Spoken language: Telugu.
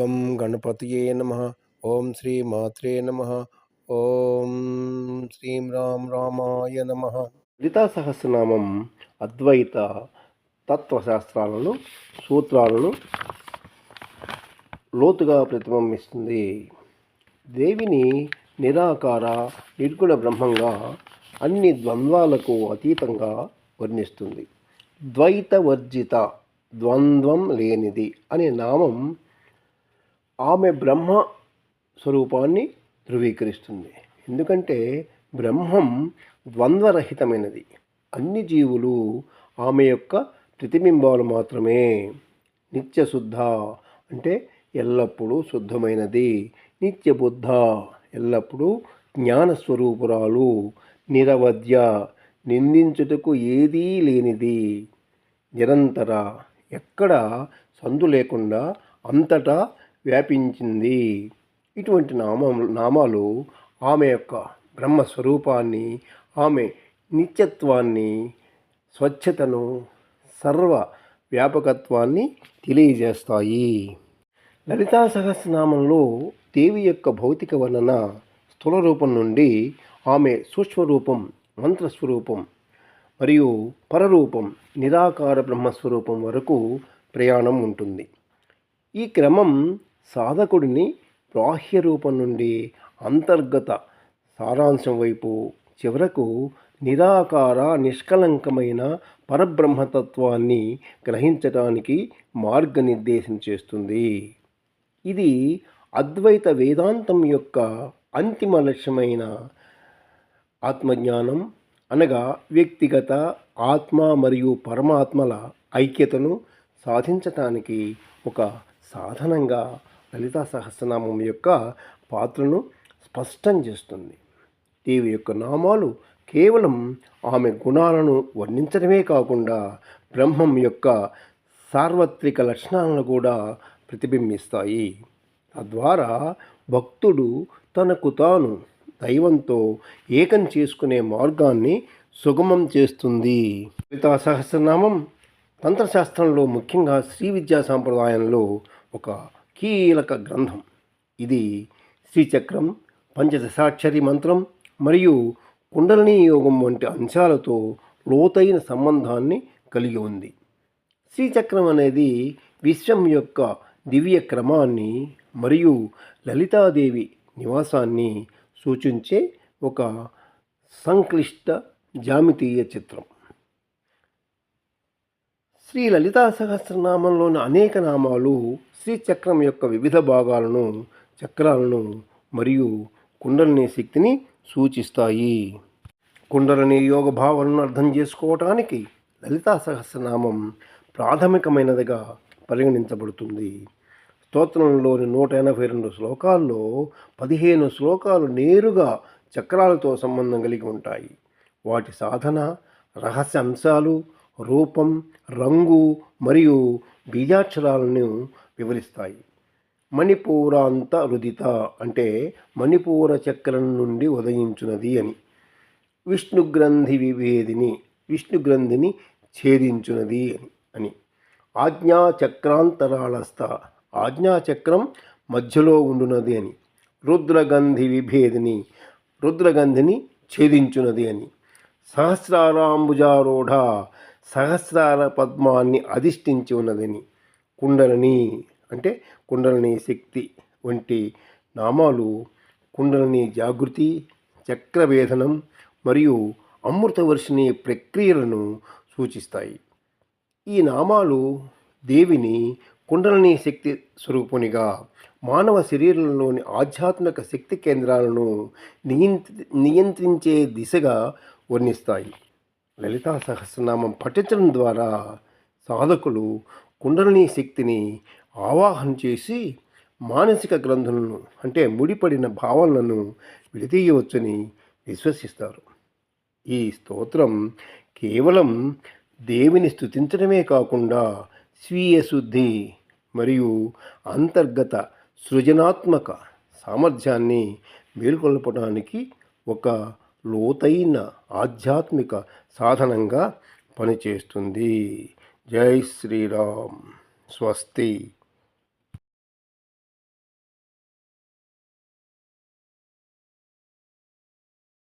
గం గణపతియే నమ. ఓం శ్రీ మాత్రే నమ. ఓం శ్రీం రామ్ రామాయ నమ. లలితా సహస్రనామం అద్వైత తత్వశాస్త్రాలను సూత్రాలను లోతుగా ప్రతిబింబిస్తుంది. దేవిని నిరాకార నిర్గుణ బ్రహ్మంగా అన్ని ద్వంద్వాలకు అతీతంగా వర్ణిస్తుంది. ద్వైతవర్జిత ద్వంద్వం లేనిది అనే నామం ఆమె బ్రహ్మ స్వరూపాన్ని ధృవీకరిస్తుంది. ఎందుకంటే బ్రహ్మం ద్వంద్వరహితమైనది. అన్ని జీవులు ఆమె యొక్క ప్రతిబింబాలు మాత్రమే. నిత్యశుద్ధ అంటే ఎల్లప్పుడూ శుద్ధమైనది. నిత్యబుద్ధ ఎల్లప్పుడూ జ్ఞానస్వరూపురాలు. నిరవధ్య నిందించుటకు ఏదీ లేనిది. నిరంతర ఎక్కడ సందు లేకుండా అంతటా వ్యాపించింది. ఇటువంటి నామం నామాలు ఆమె యొక్క బ్రహ్మస్వరూపాన్ని ఆమె నిత్యత్వాన్ని స్వచ్ఛతను సర్వ వ్యాపకత్వాన్ని తెలియజేస్తాయి. లలితా సహస్రనామంలో దేవి యొక్క భౌతిక వర్ణన స్థూల రూపం నుండి ఆమె సూక్ష్మరూపం మంత్రస్వరూపం మరియు పరరూపం నిరాకార బ్రహ్మస్వరూపం వరకు ప్రయాణం ఉంటుంది. ఈ క్రమం సాధకుడిని బాహ్య రూపం నుండి అంతర్గత సారాంశం వైపు చివరకు నిరాకార నిష్కలంకమైన పరబ్రహ్మతత్వాన్ని గ్రహించటానికి మార్గనిర్దేశం చేస్తుంది. ఇది అద్వైత వేదాంతం యొక్క అంతిమ లక్ష్యమైన ఆత్మజ్ఞానం అనగా వ్యక్తిగత ఆత్మ మరియు పరమాత్మల ఐక్యతను సాధించటానికి ఒక సాధనంగా లలితా సహస్రనామం యొక్క పాత్రను స్పష్టం చేస్తుంది. దేవి యొక్క నామాలు కేవలం ఆమె గుణాలను వర్ణించడమే కాకుండా బ్రహ్మం యొక్క సార్వత్రిక లక్షణాలను కూడా ప్రతిబింబిస్తాయి. తద్వారా భక్తుడు తనకు తాను దైవంతో ఏకం చేసుకునే మార్గాన్ని సుగమం చేస్తుంది. లలితా సహస్రనామం తంత్రశాస్త్రంలో ముఖ్యంగా శ్రీ విద్యా సాంప్రదాయంలో ఒక కీలక గ్రంథం. ఇది శ్రీచక్రం పంచదశాక్షరి మంత్రం మరియు కుండలిని యోగం వంటి అంశాలతో లోతైన సంబంధాన్ని కలిగి ఉంది. శ్రీచక్రం అనేది విశ్వం యొక్క దివ్య క్రమాన్ని మరియు లలితాదేవి నివాసాన్ని సూచించే ఒక సంక్లిష్ట జామితీయ చిత్రం. శ్రీ లలితా సహస్రనామంలోని అనేక నామాలు శ్రీచక్రం యొక్క వివిధ భాగాలను చక్రాలను మరియు కుండలిని శక్తిని సూచిస్తాయి. కుండలిని యోగ భావనను అర్థం చేసుకోవటానికి లలితా సహస్రనామం ప్రాథమికమైనదిగా పరిగణించబడుతుంది. స్తోత్రంలోని నూట ఎనభై రెండు శ్లోకాల్లో పదిహేను శ్లోకాలు నేరుగా చక్రాలతో సంబంధం కలిగి ఉంటాయి. వాటి సాధన రహస్య అంశాలు రూపం రంగు మరియు బీజాక్షరాలను వివరిస్తాయి. మణిపూరాంత రుదిత అంటే మణిపూర చక్రం నుండి ఉదయించున్నది అని. విష్ణుగ్రంథి విభేదిని విష్ణుగ్రంథిని ఛేదించున్నది అని అని. ఆజ్ఞాచక్రాంతరాళస్థ ఆజ్ఞాచక్రం మధ్యలో ఉండునది అని. రుద్రగంధి విభేదిని రుద్రగంధిని ఛేదించున్నది అని. సహస్రారాంబుజారూఢ సహస్రాల పద్మాన్ని అధిష్ఠించి ఉన్నదని కుండలని అంటే కుండలని శక్తి వంటి నామాలు కుండలని జాగృతి చక్రవేధనం మరియు అమృతవర్షిణి ప్రక్రియలను సూచిస్తాయి. ఈ నామాలు దేవిని కుండలని శక్తి స్వరూపునిగా మానవ శరీరంలోని ఆధ్యాత్మిక శక్తి కేంద్రాలను నియంత్రి నియంత్రించే దిశగా వర్ణిస్తాయి. లలితా సహస్రనామం పఠించడం ద్వారా సాధకులు కుండలిని శక్తిని ఆవాహన చేసి మానసిక గ్రంథులను అంటే ముడిపడిన భావనలను విడదీయవచ్చని విశ్వసిస్తారు. ఈ స్తోత్రం కేవలం దేవిని స్థుతించడమే కాకుండా స్వీయ శుద్ధి మరియు అంతర్గత సృజనాత్మక సామర్థ్యాన్ని మేల్కొల్పడానికి ఒక లోతైన ఆధ్యాత్మిక సాధనంగా పనిచేస్తుంది. జై శ్రీరామ్. స్వస్తి.